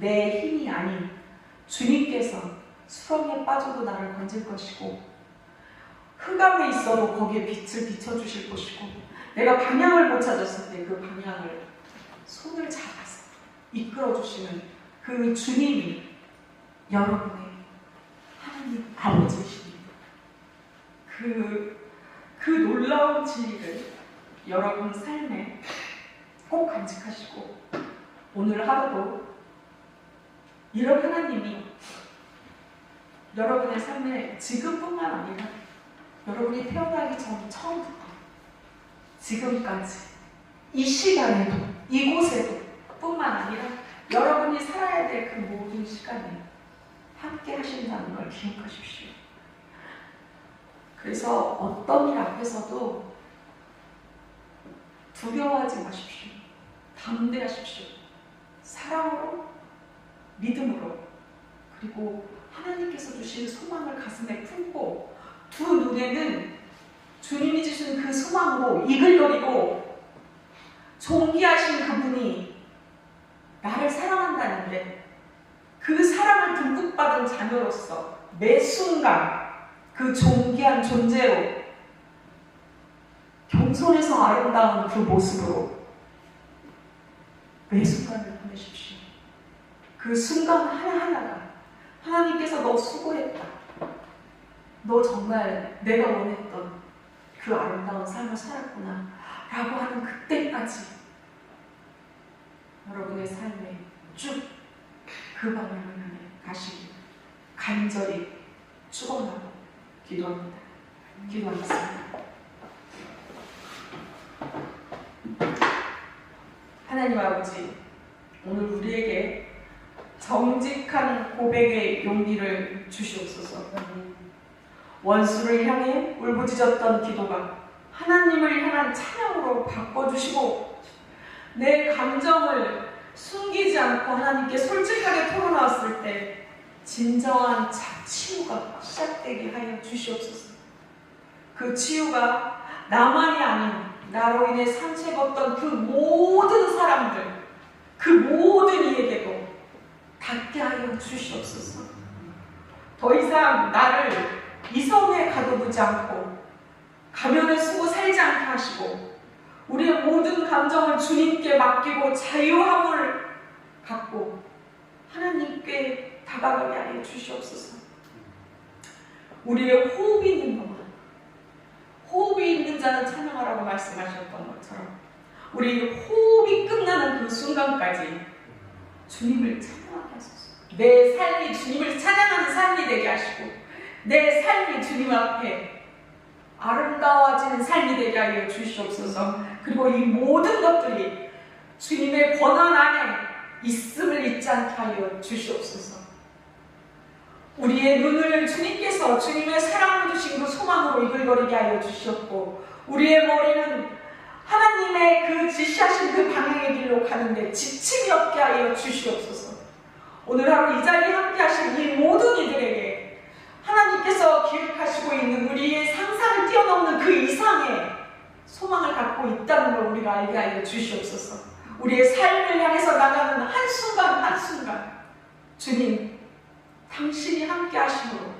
내 힘이 아닌 주님께서 수렁에 빠져도 나를 건질 것이고 흑암에 있어도 거기에 빛을 비춰주실 것이고 내가 방향을 못 찾았을 때 그 방향을 손을 잡아서 이끌어주시는 그 주님이 여러분의 하나님 아버지이십니다. 그, 그 놀라운 진리를 여러분 삶에 꼭 간직하시고 오늘 하루도 이런 하나님이 여러분의 삶에 지금뿐만 아니라 여러분이 태어나기 전 처음부터 지금까지 이 시간에도 이곳에도 뿐만 아니라 여러분이 살아야 될 그 모든 시간에 함께 하신다는 걸 기억하십시오. 그래서 어떤 일 앞에서도 두려워하지 마십시오. 담대하십시오. 사랑으로, 믿음으로, 그리고 하나님께서 주신 소망을 가슴에 품고 두 눈에는 주님이 주신 그 소망으로 이글거리고 존귀하신 그분이 나를 사랑한다는데 그 사랑을 듬뿍 받은 자녀로서 매 순간 그 존귀한 존재로 겸손해서 아름다운 그 모습으로 매 순간을. 그 순간 하나하나가 하나님께서 너 수고했다. 너 정말 내가 원했던 그 아름다운 삶을 살았구나. 라고 하는 그때까지 여러분의 삶에 쭉 그 방향을 향해 가시길 간절히 축원하고 기도합니다. 기도하겠습니다. 하나님 아버지, 오늘 우리에게 정직한 고백의 용기를 주시옵소서. 원수를 향해 울부짖었던 기도가 하나님을 향한 찬양으로 바꿔주시고 내 감정을 숨기지 않고 하나님께 솔직하게 털어놨을 때 진정한 치유가 시작되게 하여 주시옵소서. 그 치유가 나만이 아닌 나로 인해 상처입었던 그 모든 사람들, 그 모든 이에게도 닿게 하여 주시옵소서. 더 이상 나를 이성에 가둬두지 않고 가면을 쓰고 살지 않게 하시고 우리의 모든 감정을 주님께 맡기고 자유함을 갖고 하나님께 다가가게 하여 주시옵소서. 우리의 호흡이 있는 동안 호흡이 있는 자는 찬양하라고 말씀하셨던 것처럼 우리 호흡이 끝나는 그 순간까지 주님을 찬양하게 하소서. 내 삶이 주님을 찬양하는 삶이 되게 하시고 내 삶이 주님 앞에 아름다워지는 삶이 되게 하여 주시옵소서. 그리고 이 모든 것들이 주님의 권한 안에 있음을 잊지 않게 하여 주시옵소서. 우리의 눈을 주님께서 주님의 사랑을 주신 그 소망으로 이글거리게 하여 주셨고, 우리의 머리는 하나님의 그 지시하신 그 방향의 길로 가는데 지침이 없게 하여 주시옵소서. 오늘 하루 이 자리에 함께 하신 이 모든 이들에게 하나님께서 기획하시고 있는 우리의 상상을 뛰어넘는 그 이상의 소망을 갖고 있다는 걸 우리가 알게 하여 주시옵소서. 우리의 삶을 향해서 나가는 한순간 한순간 주님 당신이 함께 하심으로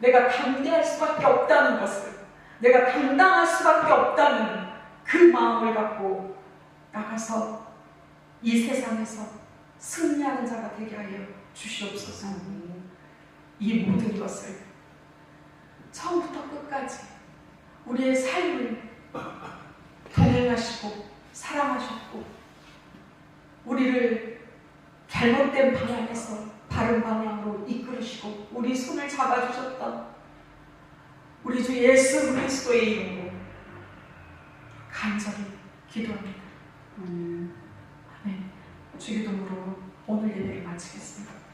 내가 담대할 수밖에 없다는 것을 내가 당당할 수밖에 없다는 그 마음을 갖고 나가서 이 세상에서 승리하는 자가 되게 하여 주시옵소서. 이 모든 것을 처음부터 끝까지 우리의 삶을 동행하시고 사랑하셨고 우리를 잘못된 방향에서 바른 방향으로 이끌으시고 우리 손을 잡아주셨던 우리 주 예수 그리스도의 이름으로 간절히 기도합니다. 아 멘. 주기도문으로 오늘 예배를 마치겠습니다.